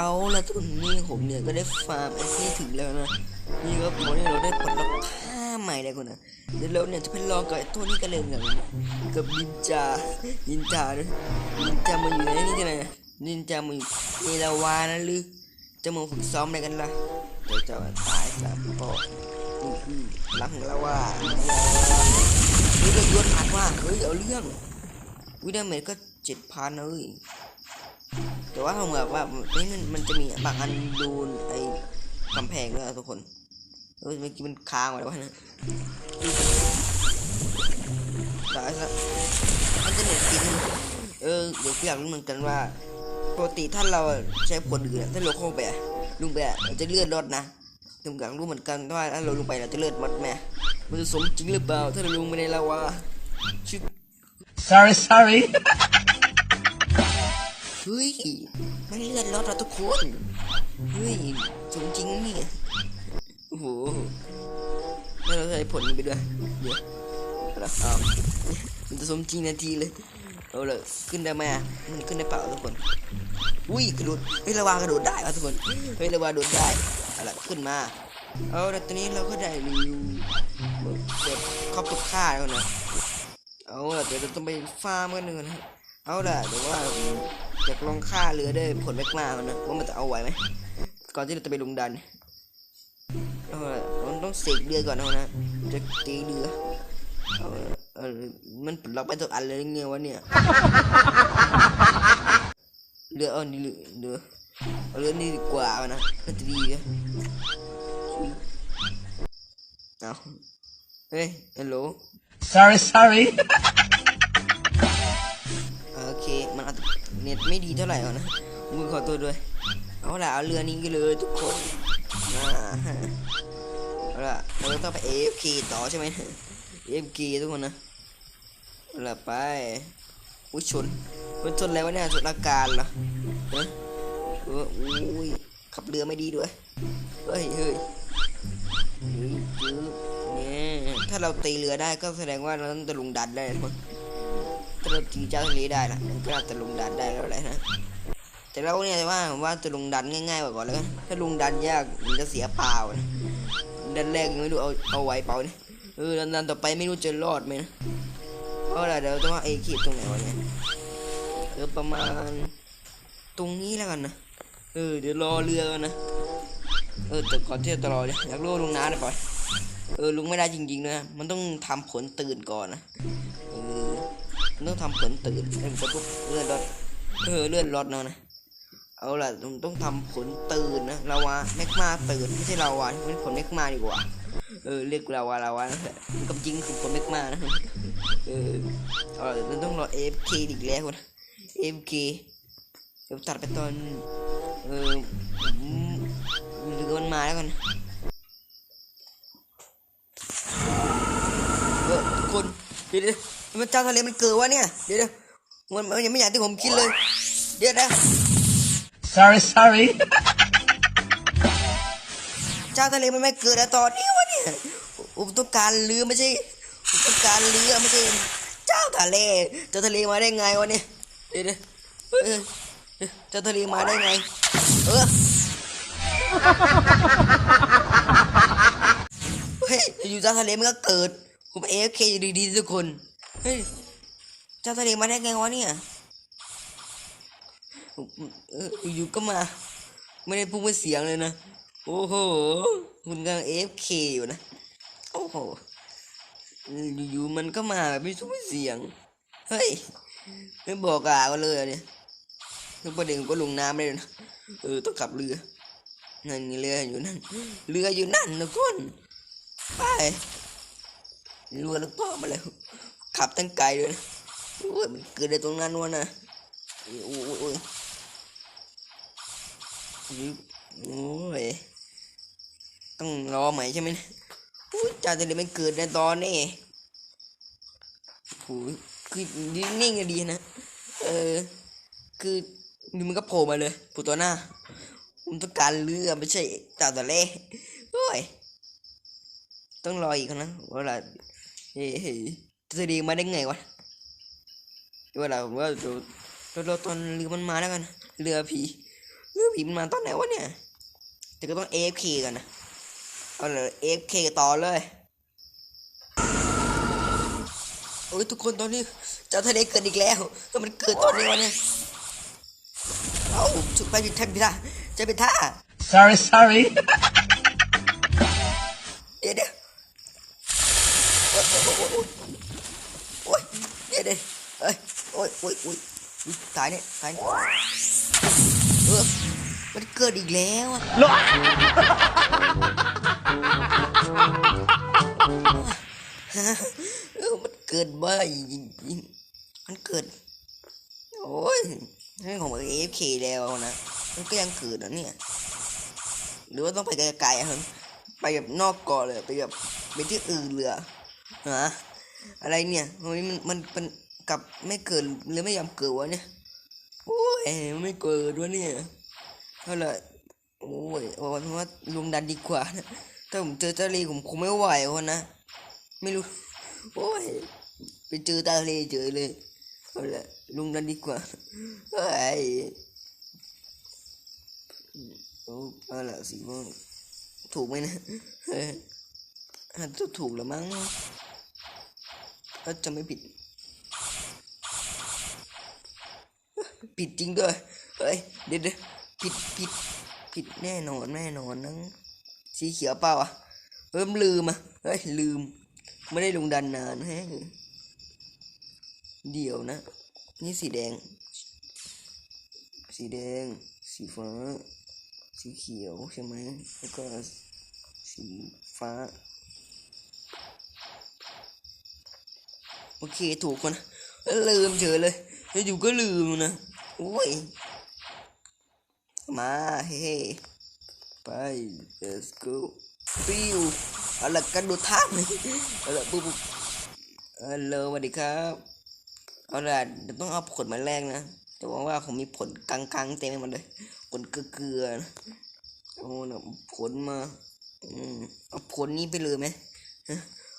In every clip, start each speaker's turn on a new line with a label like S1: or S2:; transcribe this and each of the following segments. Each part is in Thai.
S1: เอาละทุนนี่ผมเนี่ยก็ได้ฟาร์มไอ้ที่ถึงแล้วนะ นี่ก็พอที่เราได้ปลดล็อกท่าใหม่เลยคนนะเดี๋ยวเราเนี่ยจะไปลองกับไอ้ตัวนี้กันเลยกับกับนินจา นินจาด้วยนินจามาอยู่ไหนนี่ที่ไหนนะนินจามาอยู่เนลาวานะหรือจะมาฝึกซ้อมอะไรกันล่ะเดี๋ยวจะตายซะเพราะนี่คือรักของเราว่านี่ก็ยวนหัดว่าเฮ้ยเอาเรื่องวิดาเมจก็เจ็ดพันเลย แต่ว่าผมแบบว่านี่มันมันจะมีบางอันโดนไอ้กำแพงด้วยทุกคนเออเมื่อกี้มันค้างไว้แล้ววะนะตายซะมันจะเหน็ตกินเออเดี๋ยวกูอยากรู้เหมือนกันว่าปกติถ้าเราใช้ผลอื่นถ้าเราเข้าไปอะลงไปอะเราจะเลื่อนรถนะผมอยากรู้เหมือนกันว่าถ้าเราลงไปเราจะเลื่อนรถไหมมันจะสมจริงหรือเปล่าถ้าเราลงไปในลาวาชิบ
S2: Sorry, sorry.
S1: เฮ้ยไม่เลื่อนรถเราทุกคนเฮ้ยสมจริงนี่โอ้โหแล้วเราใช้ผลไปด้วยเดี๋ยวเอาละเอามันจะสมจริงนาทีเลยเอาเลยขึ้นได้ไหมอะมันขึ้นได้เปล่าทุกคนอุ้ยกระโดดเฮ้ยระวางกระโดดได้วะทุกคนเฮ้ยระวางโดดได้เอาละขึ้นมาเอาละตอนนี้เราก็ได้รีวิวแบบครอบทุกค่าแล้วนะเอาละเดี๋ยวเราต้องไปฟาร์มกันหนึ่งนะเอาล่ะเดี๋ยวว่า อยากลองฆ่าเรือด้วยผลแมกมามันนะว่ามันจะเอาไหวไหมก่อนที่เราจะไปลงดันเอาล่ะมันต้องเสกเรือก่อนเอานะจะตีเรือเอาเออมันปลดล็อกไปตัวอันเลยไงวะเนี่ยเรือเอานี่เรือเรือาเรือนี่ดีกว่านะก็จะดีอะเอาเฮ้ยฮัลโหล
S2: Sorry, sorry.
S1: เน็ตไม่ดีเท่าไหร่ก่อนนะมือขอตัวด้วย เอาละเอาเรือนี้กันเลยทุกคนเอาละเราต้องไป AFK ต่อใช่ไหม AFK ทุกคนนะเอาละไปอุ้ยชนมันชนอะไรวะเนี่ยชนอากาศเหรอเฮ้ยเอออุ้ยขับเรือไม่ดีด้วยเฮ้ยเฮ้ยเฮ้ยเนี่ยถ้าเราตีเรือได้ก็แสดงว่าเราต้องตะลุงดันได้ทุกคน ถ้าเราตีเจ้าทะเลได้นะมันก็น่าจะลงดันได้แล้วแหละนะแต่เราเนี่ยว่าผมว่าจะลงดันง่ายๆกว่าก่อนแล้วกันถ้าลงดันยากมันจะเสียเปล่านะดันแรกไม่รู้เอาเอาไว้เปล่าเนี่ยเออดันดันต่อไปไม่รู้จะรอดไหมนะเพราะอะไรเดี๋ยวต้องว่าไอ้ขีดตรงไหนวะเนี่ยเออประมาณตรงนี้แล้วกันนะเออเดี๋ยวรอเรือกันนะเออแต่ก่อนที่จะรอเนี่ยอยากรู้ว่าลงน้ำได้ปะเออลุงไม่ได้จริงๆนะมันต้องทำผลตื่นก่อนนะ ต้องทำผลตื่นไอ้มันก็ปุ๊บเลื่อนรถเออเลื่อนรถเนาะนะเอาล่ะต้องต้องทำผลตื่นนะลาวาแมกมาตื่นไม่ใช่ลาวาเป็นผลแมกมาดีกว่าเออเรียกลาวาลาวานะกับจริงคือผลแมกมานะเออเอาล่ะต้องรอ AFK อีกแล้วนะ AFK เดี๋ยวตัดไปตอนเออผมเรือมันมาแล้วกันเออทุกคนเดี๋ยวเดี๋ย มันเจ้าทะเลมันเกิดวะเนี่ยเดี๋ยวเดี๋ยวมันมันยังไม่อย่างที่ผมคิดเลย เดี๋ยวนะ
S2: Sorry, sorry.
S1: เจ้าทะเลมันไม่เกิดอะตอนนี้วะเนี่ยผมต้องการเรือไม่ใช่ผมต้องการเรือไม่ใช่เจ้าทะเล เจ้าทะเลมาได้ไงวะเนี่ย เดี๋ยวเดี๋ยวเออเออเจ้าทะเลมาได้ไง เออเฮ้ยอยู่เจ้าทะเลมันก็เกิด ผมเอฟเคอยู่ดีๆทุกคน เฮ้ยเจ้าทะเลมาได้ไงวะเนี่ยอยู่ก็มา ไม่ได้พูดเป็นเสียงเลยนะ โอ้โหคุณกำลังเอฟเคอยู่นะ โอ้โห อยู่ๆมันก็มาแบบไม่พูดเป็นเสียง เฮ้ย ไม่บอกกล่าวกันเลยเหรอเนี่ยคือประเด็นก็ลงน้ำไม่ได้นะ เออ ต้องขับเรือ นั่นไงเรืออยู่นั่น เรืออยู่นั่นนะคุณไปเรือแล้วก็มาแล้ว ขับตั้งไกลเลยนะโอ้ยมันเกิดอะไรตรงนั้นวะนะโอ้ยโอ้ยโอ้ยโอ้ยต้องรอใหม่ใช่ไหมเนี่ยโอ้ยจ่าทะเลมันเกิดในตอนนี้โอ้ยคือนิ่งๆดีนะเออคือนี่มันก็โผล่มาเลยผล่ตัวหน้าผมต้องการเรือไม่ใช่จ่าทะเลโอ้ยต้องรออีกนะเวลาเฮ้ จะดีมาได้ไงวะเวลาผมว่าเดี๋ยวเราตอนเรือมันมาแล้วกัน เรือผี เรือผีมันมาตอนไหนวะเนี่ย แต่ก็ต้อง AFK กันนะ เอาเลย AFK ต่อเลยโอ้ยทุกคนตอนนี้เจ้าทะเลเกิดอีกแล้วก็มันเกิดตอนนี้วะเนี่ยเอ้าฉุกไปผิดท่านพิท่าจะเป็นท่า
S2: Sorry, sorry.
S1: อ๊ยโอ๊ยโอ๊ยอุ๊ยตายเนี่ยตายเนี่ยเออมันเกิดอีกแล้วอะเออมันเกิดบ่อยจริงๆมันเกิด โอ้ยนี่ของเอฟเคแล้วนะ มันก็ยังเกิดนะเนี่ย หรือว่าต้องไปไกลๆอะครับไปแบบนอกเกาะเลย ไปแบบไปที่อื่นเลยอะฮะอะไรเนี่ยวันนี้มันมันมัน กลับไม่เกิดหรือไม่ยอมเกิดวะเนี่ยโอ้ยไม่เกิดวะเนี่ยเท่าไหร่โอ้ยโอ้ยว่าลุงดันดีกว่านะถ้าผมเจอทะเลผมคงไม่ไหววะนะไม่รู้โอ้ยไปเจอทะเลเจอเลยเอาละลุงดันดีกว่าเฮ้ยโอ้เอาละสีม่วงถูกไหมนะเฮ้ยอาจจะถูกแล้วมั้งถ้าจะไม่ผิด ผิดจริงด้วยเฮ้ยเดี๋ยวเดี๋ยวผิดผิดผิดแน่นอนแน่นอนนังสีเขียวเปล่าอะเริ่มลืมอะเฮ้ยลืม ไม่ได้ลงดันนานเฮ้เดี๋ยวนะ นี่สีแดง สีแดง สีฟ้า สีเขียวใช่ไหมแล้วก็สีฟ้า โอเคถูกคนลืมเฉยเลย แล้วอยู่ก็ลืมนะโอ้ยมาเฮ้ไป let's go ฟิวเอาละกันดูท่าเลยเอาละปุ๊บปุ๊บฮัลโหลสวัสดีครับเอาละเดี๋ยวต้องเอาผลมาแรกนะแต่หวังว่าผมมีผลกลางๆเต็มไปหมดเลยผลเกลือๆโอ้นะผลมาอืมเอาผลนี้ไปเลยไหม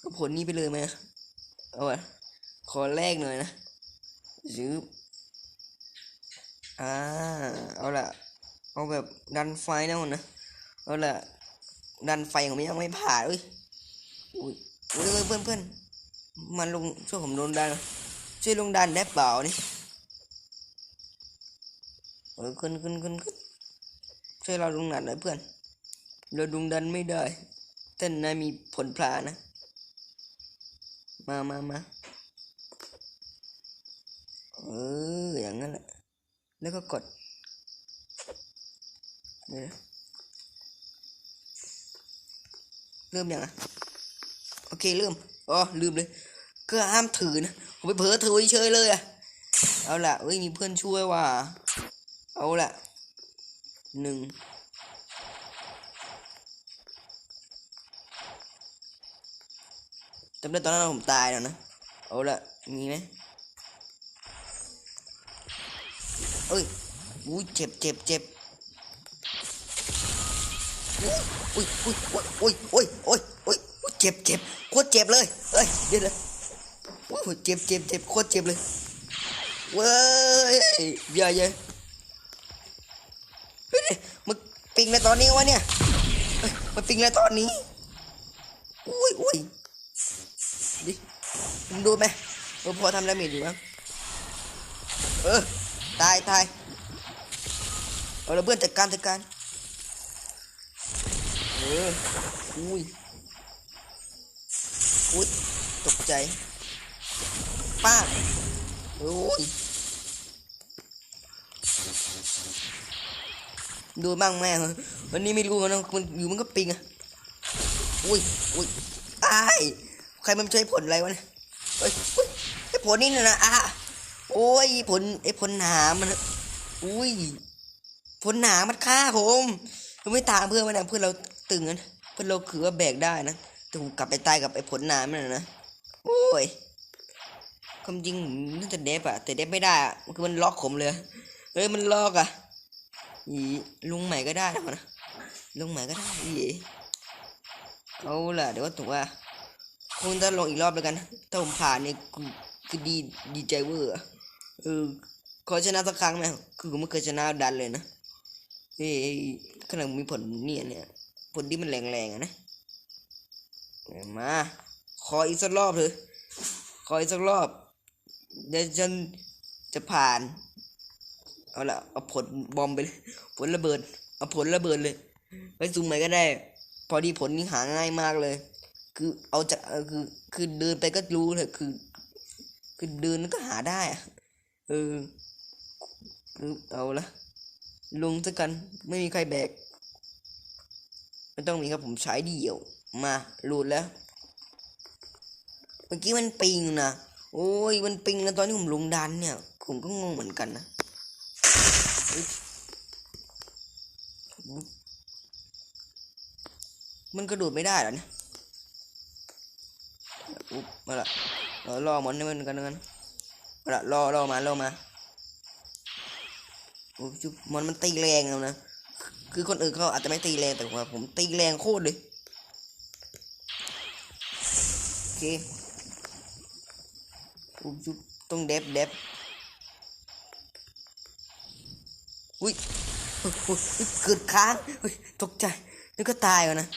S1: เอาผลนี้ไปเลยไหมเอาอะขอแรกหน่อยนะ ยืบอ่า เอาละเอาแบบดันไฟนะมันนะ เอาละดันไฟของมันยังไม่ผ่านเอ้ยอุ้ยอุ้ยเพื่อนเพื่อนมันลงช่วยผมลงดันช่วยลงดันได้เปล่านี่เออขึ้นขึ้นขึ้นขึ้นช่วยเราลงดันหน่อยเพื่อน เราลงดันไม่ได้แต่นายมีผลพลานะ มามามา เออ อย่างนั้นแหละ แล้วก็กดเดี๋ยเริ่มยังอะ โอเคเริ่ม อ๋อ ลืมเลย ก็ห้ามถือนะ ผมไปเผลอถือเฉยเลยอะ เอาล่ะเอ้ย มีเพื่อนช่วยว่ะ เอาล่ะ หนึ่งจำได้ตอนนั้นผมตายแล้วนะ เอาล่ะ มีไหม เอ้ยอุ้ยเจ็บเจ็บเจ็บอุ้ยอุ้ยอุ้ยอุ้ยอุ้ยอุ้ยอุ้ยเจ็บเจ็บโคตรเจ็บเลยเอ้ยเดี๋ยวเดี๋ยวอุ้ยเจ็บเจ็บเจ็บโคตรเจ็บเลยเว้ยอย่าอย่าเฮ้ยมึงปิงในตอนนี้วะเนี่ยมันปิงในตอนนี้อุ้ยอุ้ยดิมึงดูไหมว่าพอทำดาเมจอยู่มั้งเออายตายเอาละเพื่อนจัดการจัดการเอออุ้ยอุ้ยตกใจป้าโอ้ยดูบ้างแม่เหรอวันนี้ไม่รู้นะมันอยู่มันก็ปิงอะอุ้ยอุ้ยตายใครมันใช้ผลอะไรวะเนี่ยเฮ้ยเฮ้ยไอ้ผลนี่นะนะอะ โอ้ยผลไอ้ผลหนามันอุ้ยผลหนามันฆ่าผมเราไม่ตามเพื่อนมันนะเพื่อนเราตึงนะเพื่อนเราคือว่าแบกได้นะแต่ผมกลับไปตายกับไอ้ผลหนามันนะนะโอ้ยความจริงน่าจะเดฟอะแต่เดฟไม่ได้อะคือมันล็อกผมเลยเฮ้ยมันล็อกอะอีลุงใหม่ก็ได้นะลุงใหม่ก็ได้อีเอาล่ะเดี๋ยวว่าถูกว่าคงจะลงอีกรอบแล้วกันถ้าผมผ่านเนี่ยคือดีดีใจเวอร์อะ เออขอชนะสักครั้งไหมคือผมไม่เคยชนะดันเลยนะเฮ้ยกำลังมีผลเนี่ยเนี่ยผลที่มันแรงๆอะนะมาขออีกสักรอบเถอะขออีกสักรอบเดี๋ยวฉันจะผ่านเอาละเอาผลบอมไปเลยผลระเบิดเอาผลระเบิดเลยไปซูมไหนก็ได้ พอดีผลนี้หาง่ายมากเลย คือเอาจะเออคือคือเดินไปก็รู้เลยคือ คือเดินก็หาได้อะ เออคือเอาละลงซะกันไม่มีใครแบก ไม่ต้องมีครับผมใช้เดี่ยว มาหลุดแล้ว เมื่อกี้มันปิงนะโอ้ยมันปิงแล้วตอนที่ผมลงดันเนี่ย ผมก็งงเหมือนกันนะมันกระโดดไม่ได้หรอเนี่ยอุ๊บมาละเรารอมันให้มันกันกัน ละรอรอมารอมาโอ้ยชุบมันมันตีแรงแล้วนะ คือคนอื่นเขาอาจจะไม่ตีแรงแต่ว่าผมตีแรงโคตรเลยโอเคอุ๊ยจุ๊บต้องเด็บเด็บอุ้ยอุ๊ยอุ๊ยอุ๊ยเกิดค้างอุ้ยตกใจนึกก็ตายแล้วนะ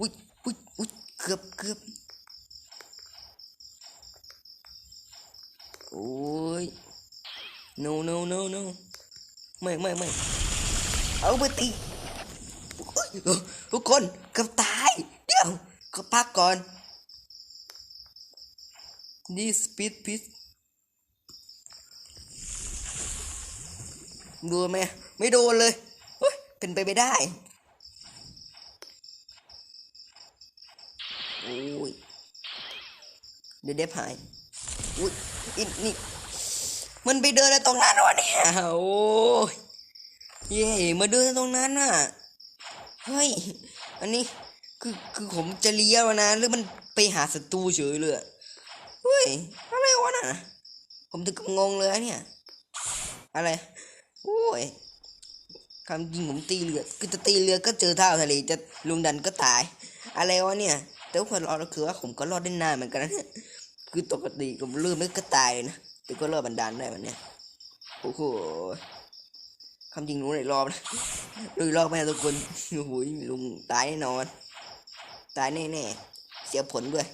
S1: อุ้ยอุ้ยอุ้ยเกือบเกือบ โอ้ย no no no no ไม่ไม่ไม่เอาไปตีโอ้ยทุกคนเกือบตาย เดี๋ยวก็พักก่อนนี่สปีดพิษโดนไหมไม่โดนเลยเป็นไปไม่ได้ โอ้ย เดี๋ยวเดฟหาย อุ้ยอินนี่มันไปเดินอะไรตรงนั้นวะเนี่ยโอ้ยเย่มาเดินตรงนั้นน่ะเฮ้ยอันนี้คือคือผมจะเลี้ยวนะหรือมันไปหาศัตรูเฉยเลยเฮ้ยอะไรวะน่ะผมถึงกับงงเลยเนี่ย อะไรโอ้ยคำจริงผมตีเรือคือจะตีเรือก็เจอท่าทะเลจะลุงดันก็ตาย อะไรวะเนี่ยแต่ว่าคนรอดคือว่าผมก็รอดได้นานเหมือนกันนะ คือปกติผมลืมนึกก็ตายนะแต่ก็รอดบันดาลได้วันเนี้ยโอ้โหคำจริงรู้ในรอบนะรู้รอบแม่ทุกคนโอ้โหลุงตายแน่นอน ตายแน่ๆเสียผลด้วย